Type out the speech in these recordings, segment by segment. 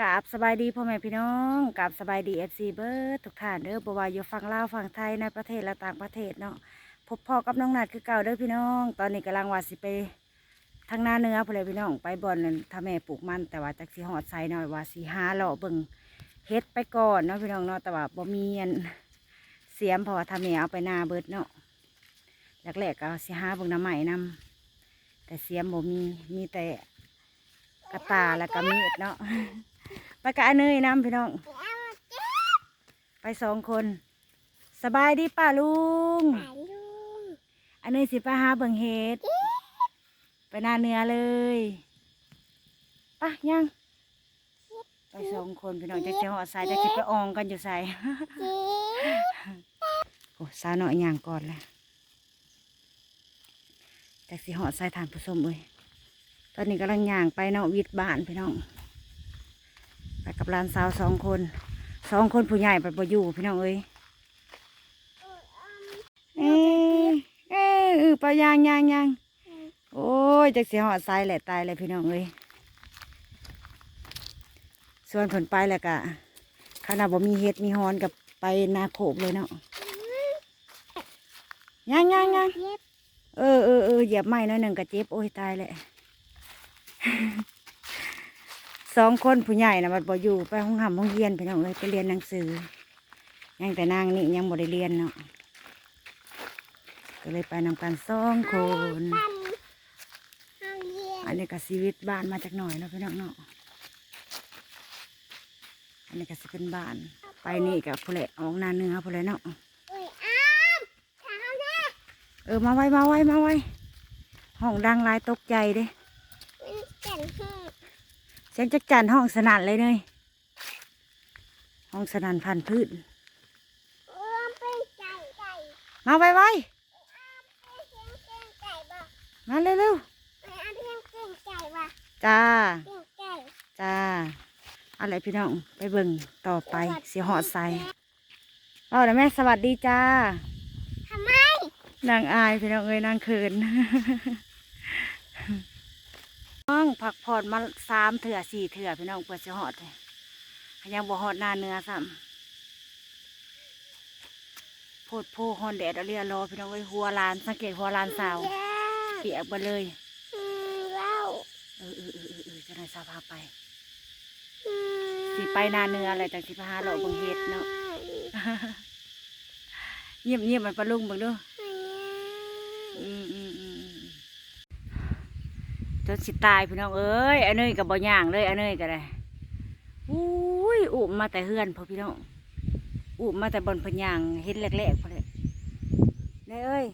กาบสบายดีพ่อแม่พี่น้องกาบสบายดีเอฟซีเบิร์ดทุกท่านเด้อบ่ว่าอยู่ฝั่งลาวฝั่งไทยในประเทศและต่างประเทศเนาะพบพ่อกับน้องนัดคือเก่าเด้อพี่น้อง ตอนนี้กำลังว่าสิไปทางหน้าเนื้อพุ่นเลยพี่น้องไปบ่อนนั่นถ้าแม่ปลูกมันแต่ว่าจักสิหอดใส่หน่อยว่าสิหาเลาะเบิ่งเฮ็ดไปก่อนเนาะพี่น้องเนาะแต่ว่าบ่มีอันเสียมพราะว่าถ้าแม่เอาไปหน้าเบิดเนาะแรกๆก็สิหาเบิ่งน้ำใหม่นํแต่เสียมบ่มีมีแต่ กระตาแล้วก็มีดเนาะไปกับอาเนยน้ำพี่น้อง ไปสองคน สบายดีป่าลุงอาเนยสิไปหาเบิ่งเห็ดไปหน้าเนื้อเลยไป่ะยังไปสองคนพี่น้องจะเจ้าหอดสายจะคิดไปอองกันอยู่ใส่โอ้สาวหน่อยย่างก่อนแหละจากสิหอดสายทานผู้ชมเอ้ยต อนนี้กำลังย่างไปเนาะวิดบ้านพี่น้องไปกับหลานสาวสองคนสองคนผู้ใหญ่ไปบ่อยู่พี่น้องเอ้ยเอ้ยเอ้ยเออไปยางยางยางโอ้ยจากเสียหอดทรายแหละตายเลยพี่น้องเอ้ยส่วนผลไปแล้วกะขนาดบ่มีเฮ็ดมีฮอนกับไปนาโขกเลยเนาะยางยางยางเออเออเออเหยียบไม้หน้อยหนึ่งกะเจ็บโอ้ยตายแหละ สองคนผู้ใหญ่นะมันบ่อยู่ไปห้องหำห้องเรียนพี่น้องเลยไปเรียนหนังสือ ยังแต่นางนี่ยังบ่ได้เรียนเนาะก็เลยไปนำกันสองคนอันนี้ก็ชีวิตบ้านมาจากหน่อยเนาะพี่น้องเนาะอันนี้ก็สิเป็นบ้าน ไปนี่กับผู้เละออกหนาเนื้อผู้เละเนาะเออมาไว้มาไว้มาไว้ห้องดังหลายตกใจเด้เสียงจักจันห้องสนั่นเลยเนยห้องสนั่นพันพืชมาไว้ไว้มาเร็วเร็วๆจ้า จ้า อะไรพี่น้อง ไปเบิ่งต่อไปเสียหอดใส่เอาแล้วแม่สวัสดีจ้าทำไมนางอายพี่น้องเอ้ยนางเขิน น้องผักผ่อนมาสามเถื่อสี่เถื่อพี่น้องเปิดเสียหอดเลยยังบ่หอดหน้าเนื้อซ้ำโพดโพฮอนแดดเอาเรียรอพี่น้องเอ้ยหัวลานสังเกตหัวลานสาวเปียกไปเลยเล่าเออเออเออเออเออจะได้สาวพาไปสิไปหนาเนื้ออะไรจากสิพาเราะเบังเฮ็ดเนาะเงียบเงียบมันปลาลุงเบังเดูอืมอืมอืมอืม จนสิตายพี่น้องเอ้ยอันเนยกับบ่ย่างเลยอันเนยก็ได้อุ้ยอุ้มมาแต่เฮือนพอพี่น้องอุ้มมาแต่บนเพนย่างเห็นแรกๆพอเลยเนยเอ้ย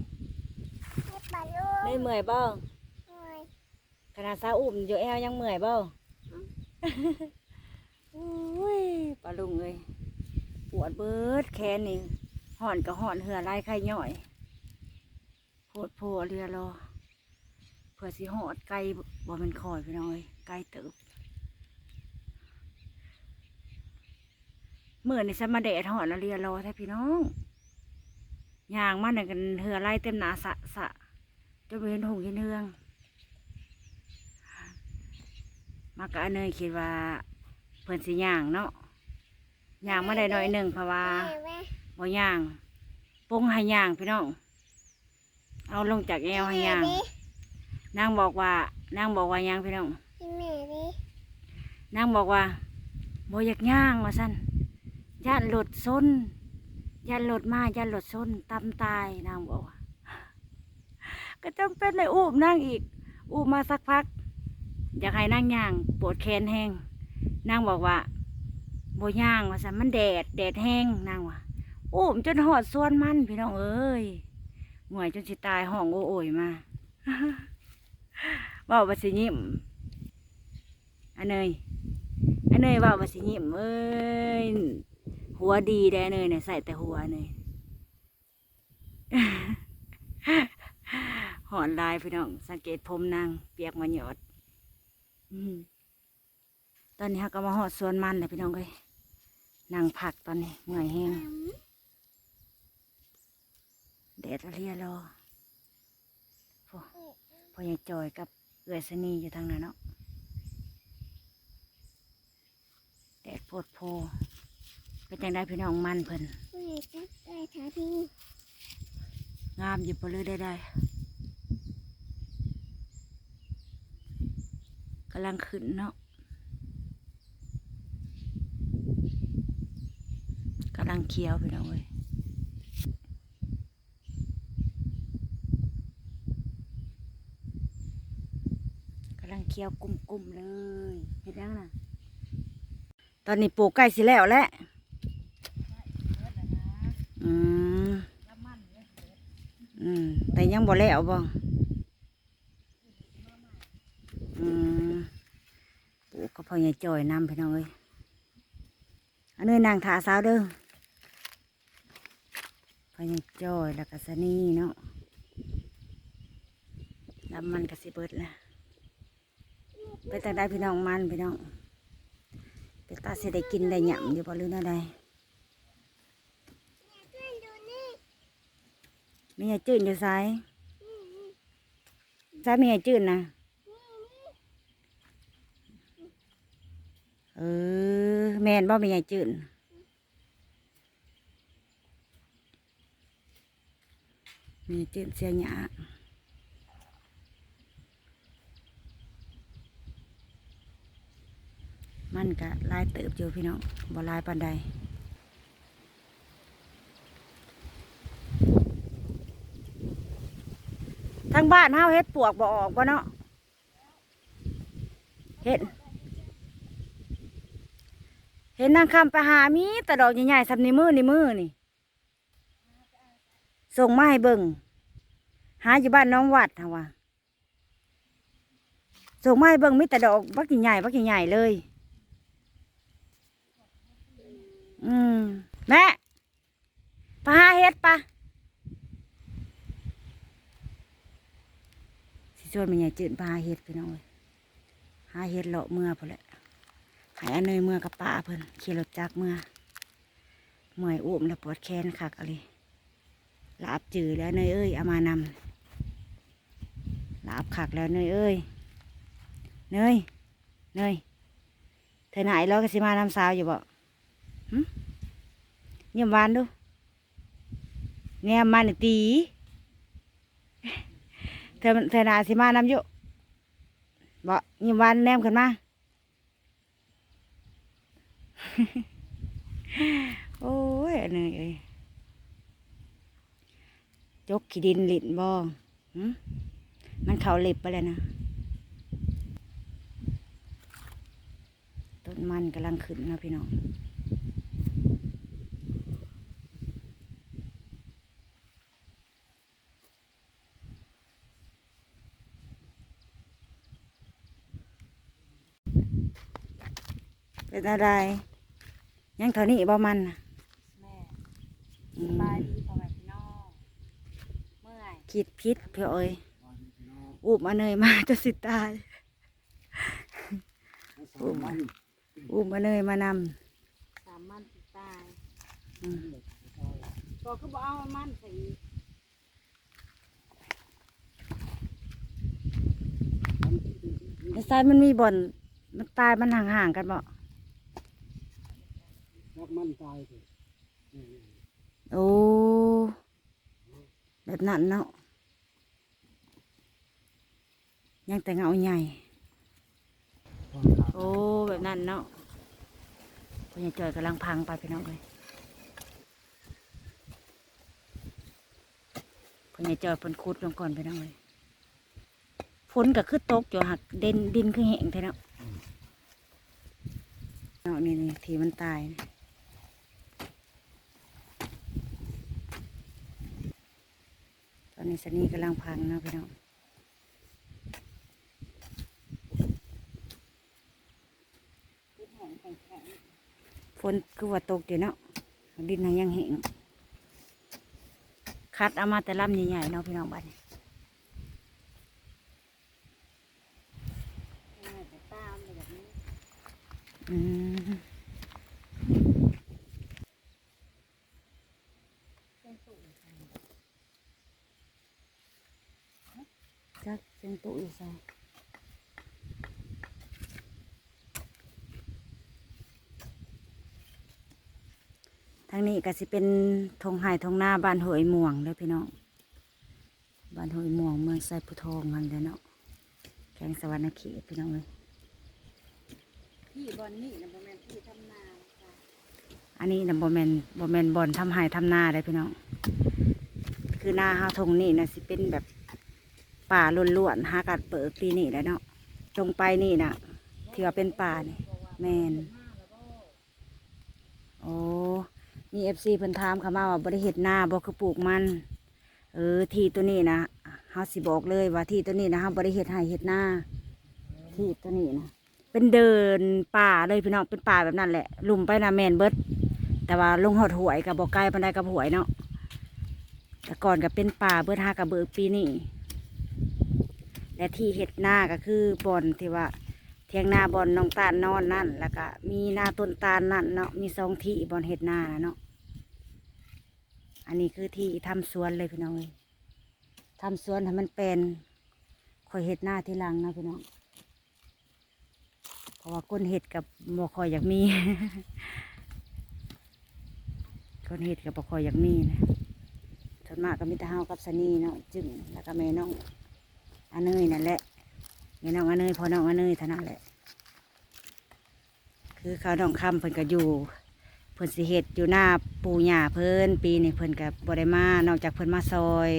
ปลาลูเนยเมื่อยเบ้าขนาดซาอุ้มอยู่แอวยังเมื่อยเบ้าอุ้ยปลาลุงเอ้ยปวดเบิดแขนนี่ห่อนกับห่อนเหือลายไข่ย่อยโพดโพเรือรอเพื่อสิหอดไก่บ่แมันคอยพี่น้อยไก่เติบเมื่อนี่ฉันมาแดดหอดแล้วเรียรอแท้พี่น้องย่างมันน่ะกันเหือไล่เต็มหนาสะสะจนไปเห็นหงเห็นเฮือง มากะเนยคิดว่าเพิ่อนสิย่างเนาะย่างมาได้หน่อยหนึ่งเพราะว่าบ่ย่างปงให้ย่างพี่น้อง เอาลงจากแอวให้ย่าง นางบอกว่านางบอกว่าหยังพี่น้องกินแม่ดินางบอกว่าบ่อยากย่างว่าซั่นย่านหลดซนย่านหลดมาย่านหลดซนตำตายนางบอกว่าก็จำเป็นเลยอูบนางอีก อูบมาสักพัก อยากให้นางย่างปวดแขนแห้งนางบอกว่าบ่ย่างว่าซั่นมันแดดแดดแห้งนางว่าอูบจนหอดส่วนมันพี่น้องเอ้ยหน่วยจนสิตายห้องโอโอยมาเว่าว่าสิยิ้มอันเนยอันเนยเว่าว่าสิยิ้มเอ้ยหัวดีได้เนยเนี่ยใส่แต่หัวเนยหอนลายพี่น้อง สังเกตผมนางเปียกมาหยอดตอนนี้เขาก็มาหอดสวนมันเลยพี่น้องเลยนางผักตอนนี้เหนื่อยแห้งแดดเรียรอโอ้ พอยังจอยกับเอือยสนีอยู่ทางนั้นเนาะดโพเป็นจังได้พี่น้องมันเพิ่นผู้ใหญ่จับได้ท้าพี่งามอยู่บ่เลยได้ได้กำลังขึ้นเนาะกำลังเคี้ยวพี่น้องเอ้ย ลังเคี้ยวกุ้มๆเลย เห็นยังนะตอนนี้ปลูกใกล้สิแล้วแหละอืมอืม แต่ยังบ่แล้วบ่อืมปลูกก็พอใหญ่จ่อยนำพี่น้องเอ้ยอันนี้นางถาสาวเด้อพอใหญ่จ่อยแล้วก็สนีเนาะน้ำมันก็สิเบิดแล้ว ไปแต่ได้พี่น้องมันพี่น้องไปตาเสิได้กินได้หยำอยู่บ่หรือแนวใดเพื่อนดูนี่มีไงจืดอยู่ไซายซ้ายมีไงจืดนะเออแมนบ่มีไงจืดมีจืดเสียหยา มันก็ลายเติบอยู่พี่น้องบ่ลายปานใดทั้งบ้านเฮาเฮ็ดปวกบ่ออกบ่เนาะเฮ็ดเห็นนางคำไปหามีแต่ดอกใหญ่ๆสับในมือในมือนี่ส่งมาให้เบิ่งหาอยู่บ้านน้องวัดฮะว่าส่งมาให้เบิ่งมีแต่ดอกบักใหญ่ๆบักใหญ่ๆเลย อืมแม่ปหาเฮ็ดปะสิชวนมันใหญ่จืดปลาเห็ดพี่น้องเอ้ยหาเห็ดเลาะเมื่อพอแหละหายอันเนยเมื่อกับป้าเพิ่นขี่รถจักเมื่อเมื่อยอ้วมแล้วปวดแขนคักอะไรลาบจืดแล้วเนยเอ้ยเอามานำลาบคักแล้วเนยเอ้ยเนยเนยเธอไหนเราก็สิมานำสาวอยู่บ่ ยี่ยมหวานดูแง่มันนี่ตีเธอเธอนาสิมาน้ำอยู่บ่ยิ้มหวานแนมขึ้นมาโอ้ยอันนี้เอ้ยจกขี้ดินหลินบ่หึมันเขาเล็บไปแล้วนะ ต้นมันกำลังขึ้นนะพี่น้อง เป็นอะไร ยังเท่านี้บ่มันน่ะแม่อืสมบายดีพ่อแม่พี่น้องเมื่อยคิดพิษเพื่อเอ้ยอุบมาเนยมาจะสิตายอุบมาอุบมาเนยมานสามมันสิตายำอืมก็คือบ่เอามันใส่อีกในซ้ายมันมีบ่อนมันตายมันห่างๆกันบ่รัก มันตายสิโอ้แบบนั้นเนาะยังแต่เงาใหญ่ โอ้แบบนั้นเนาะพ่อใหญ่จอยกำลังพังไปพี่น้องเลยพ่อใหญ่จอยฝนคุดลงก่อนพี่น้องเลยฝนก็คือตกอยู่หักเด่นดินคือแห้งแท้เนาะเนาะนี่นี่ทีมันตายนะตอ นนี้สนีกำลังพังเนาะพี่น้องคือแห้งแข็งแข็งฝนคือว่าตกอยู่เนาะดินน่ะยังแห้งคัดเอามาแต่ลำใหญ่ๆเนาะพี่น้องบ้านนี้แม่แต่ตามแบบนี้อืม เป็นสูง จักเป็นตู้อยู่ใส่ทางนี้ก็สิเป็นทงไห่ทงหน้าบ้านหวยม่วงเด้อพี่น้องบ้านหวยม่วงเมืองไซพุทองมันเด้อเนาะแข่งสวรรณเขตพี่น้องเลยที่บอนนี่นะบ่แม่นที่ทำนาจ้ะอันนี้นะบ่แมนบ่แมนบอนทำไห่ทำนาได้อพี่น้องคือหน้าห้าทงนี่นะสิเป็นแบบ ป่าล้วนๆหากัดเปิดปีนี่แล้วเนาะตรงไปนี่นะที่ว่าเป็นป่านี่แมนโอ้มีเอฟซีเพิ่นถามเขามาว่าบริเฮ็ดนาบ่คือปลูกมัน เออที่ตัวนี้นะเฮาสิบอกเลยว่าที่ตัวนี้นะเฮาบริเฮ็ดให้เฮ็ดนาที่ตัวนี้นะเป็นเดินป่าเลยพี่น้องเป็นป่าแบบนั้นแหละลุ่มไปนะแมนเบิดแต่ว่าลงหอดหวยกับบอกไกลปันไดกับหวยเนาะแต่ก่อนกับเป็นป่าเบิดหากับเบิกปีนี่ และที่เห็ดหน้าก็คือบอนที่ว่าเทียงหน้าบอนน้องตาลนอนนั่น แล้วก็มีหน้าต้นตาลนั่นเนาะมีสองที่บอนเห็ดหน้านะเนาะอันนี้คือที่ทำสวนเลยพี่น้องเลยทำสวนให้มันเป็นคอยเห็ดหน้าที่หลังนะพี่น้องเพราะว่าก้นเห็ดกับบ่คอยอยากมีคนเห็ดกับปคอยอย่างมีนะส่วนมากก็มีแต่เฮากับสนีเนาะจึงแล้วก็แม่น้อง อันเนยนั่นแหละแม่น้องอันเนยพอน้องอันเนยเท่านั้นแหละ คือเขาน้องคำเพิ่นก็อยู่เพิ่นสิเฮ็ดอยู่หน้าปูหญ้าเพิ่นปีนี้เพิ่นก็บ่ได้มานอกจากเพิ่นมาซอย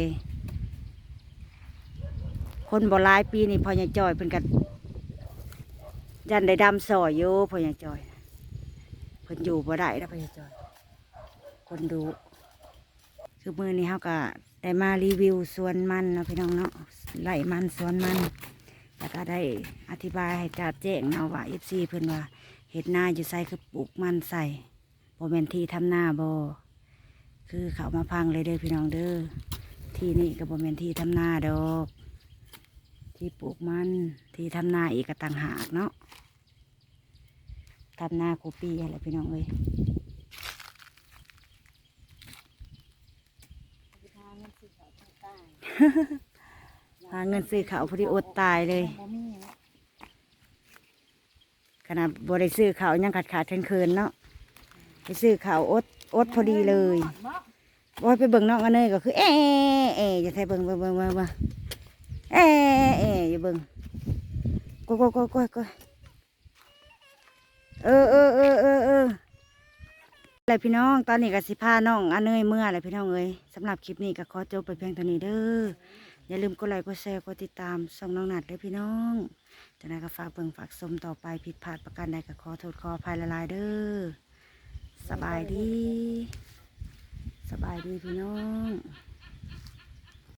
คนบ่หลายปีนี้พอยังจอยเพิ่นก็ยันได้ดำซอยอยู่พอยังจอยเพิ่นอยู่บ่ได้แล้วพอยังจอย คนดูคือมือนี้เขาก็ ได้มารีวิวสวนมันเนาะพี่น้องเนาะไล่มันสวนมันแล้วก็ได้อธิบายให้จัดแจ้งเนาะว่าเอฟซีเพิ่อนว่าเห็ดนาอยู่ใส่คือปลูกมันใส่โมเมนที่ทำนาบอคือเขามาพังเลยเด้อพี่น้องเด้อที่นี่ก็โมเมนที่ทำนาดอก ที่ปลูกมันที่ทำนาอีกก็ต่างหากเนาะทำนาโคปีอะไรพี่น้องเอ้ย พิธาเงินซื้อเขาทางใต้หาเงินซื้อเขาวพอดีอดตายเลย บ่มีเนาะขนาดบริซื้อเขาวยังขาดขาดเคินๆเนาะไปซื้อเขาวอดอดพอดีเลยบอยไปเบิ่งน้องอันเนยก็คือ เอะเอะอย่าใส่เบิ่งเบิ่งเบิ่งเบิ่งเบิ่งเอะเอะอย่าเบิ่งก้อยก้อยก้อยก้อยก้เออเออเออเออเออ อะไรพี่น้อง ตอนนี้ก็สิพาน้องอันเนยเมื่ออะไรพี่น้องเอ้ยสำหรับคลิปนี้ก็ขอจบไปเพียงเท่านี้เด้อ อย่าลืมกดไลค์กดแชร์กดติดตามส่องน้องหนัดเด้อพี่น้องจากนั้นก็ฝากเบิ่งฝากสมต่อไปผิดพลาดประการใดก็ขอโทษขออภัยละลายเด้อ สบายดี สบายดีพี่น้อง